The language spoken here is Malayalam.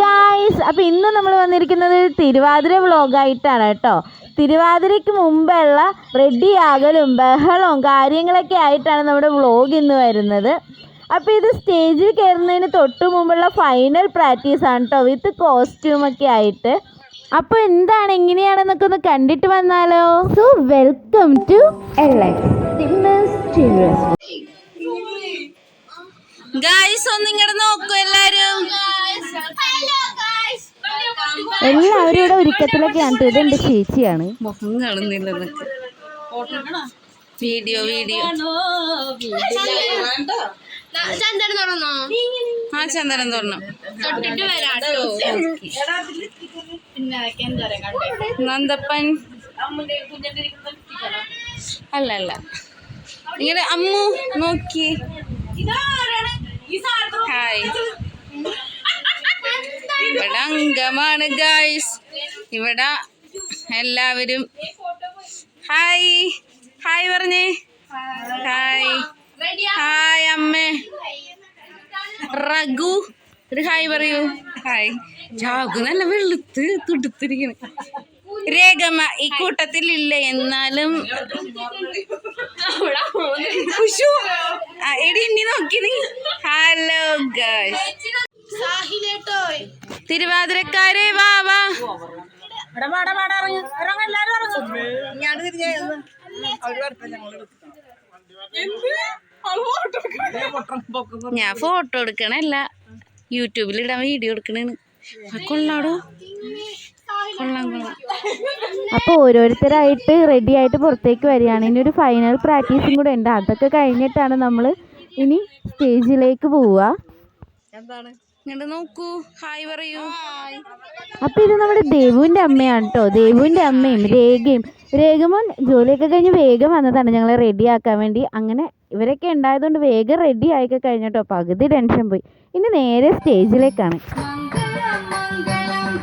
ഗായ്സ് അപ്പോൾ ഇന്ന് നമ്മൾ വന്നിരിക്കുന്നത് തിരുവാതിര വ്ളോഗായിട്ടാണ് കേട്ടോ. തിരുവാതിരയ്ക്ക് മുമ്പുള്ള റെഡിയാകലും ബഹളവും കാര്യങ്ങളൊക്കെ ആയിട്ടാണ് നമ്മുടെ വ്ളോഗ് ഇന്ന് വരുന്നത്. അപ്പോൾ ഇത് സ്റ്റേജിൽ കയറുന്നതിന് തൊട്ട് മുമ്പുള്ള ഫൈനൽ പ്രാക്ടീസ് ആണ് കേട്ടോ വിത്ത് കോസ്റ്റ്യൂമൊക്കെ ആയിട്ട്. അപ്പോൾ എന്താണ് എങ്ങനെയാണെന്നൊക്കെ ഒന്ന് കണ്ടിട്ട് വന്നാലോ? സോ വെൽക്കം ടു ഗായ്സ് ഒന്ന് ഇങ്ങോട്ട് നോക്കൂ എല്ലാരും. എല്ലാവരും ഇവിടെ ഒരുക്കത്തിലൊക്കെയാണ്. ഇത് എന്റെ ചേച്ചിയാണ്. മുഖം കാണുന്നില്ല വീഡിയോ വീഡിയോ. ചന്ദനം തുറന്നോ ആ ചന്ദനം തുറന്നു തൊട്ടിട്ട് വരാട്ടോ നന്ദപ്പൻ. അല്ല അല്ല. നിങ്ങളുടെ അമ്മു നോക്കി. ഹായ്. അംഗമാണ് ഗായ്സ് ഇവിടെ എല്ലാവരും ഹായ്. ഹായ് പറഞ്ഞേ. ഹായ്. ഹായ് അമ്മേ. റഘു ഒരു ഹായ് പറയൂ. ഹായ്. ജാഗു നല്ല വെളുത്ത് തുടുത്തിരിക്കുന്നു രേഖമ്മ ഈ കൂട്ടത്തിൽ ഇല്ല എന്നാലും ഖുഷു ഇനി നോക്കി നീ. Hello guys സാഹിലേട്ടോ. തിരുവാതിരക്കാരെ വാ വാ. ഞാൻ ഫോട്ടോ എടുക്കണല്ല. യൂട്യൂബിൽ ഇടാൻ വീഡിയോ എടുക്കണേന്ന് കൊള്ളാടോ. കൊള്ളാം കൊള്ളാം. അപ്പോൾ ഓരോരുത്തരായിട്ട് റെഡി ആയിട്ട് പുറത്തേക്ക് വരികയാണ്. ഇനി ഒരു ഫൈനൽ പ്രാക്ടീസും കൂടെ ഉണ്ട്. അതൊക്കെ കഴിഞ്ഞിട്ടാണ് നമ്മൾ ഇനി സ്റ്റേജിലേക്ക് പോവുക. നോക്കൂ. അപ്പൊ ഇത് നമ്മുടെ ദേവുവിന്റെ അമ്മയാണ് കേട്ടോ ദേവുവിന്റെ അമ്മയും രേഖയും. രേഖമോൻ ജോലിയൊക്കെ കഴിഞ്ഞ് വേഗം വന്നതാണ്. ഞങ്ങളെ റെഡി ആക്കാൻ വേണ്ടി. അങ്ങനെ ഇവരൊക്കെ ഉണ്ടായതുകൊണ്ട് വേഗം റെഡി ആയിക്കെ കഴിഞ്ഞിട്ടോ പകുതി ടെൻഷൻ പോയി. ഇനി നേരെ സ്റ്റേജിലേക്കാണ് മംഗളം മംഗളം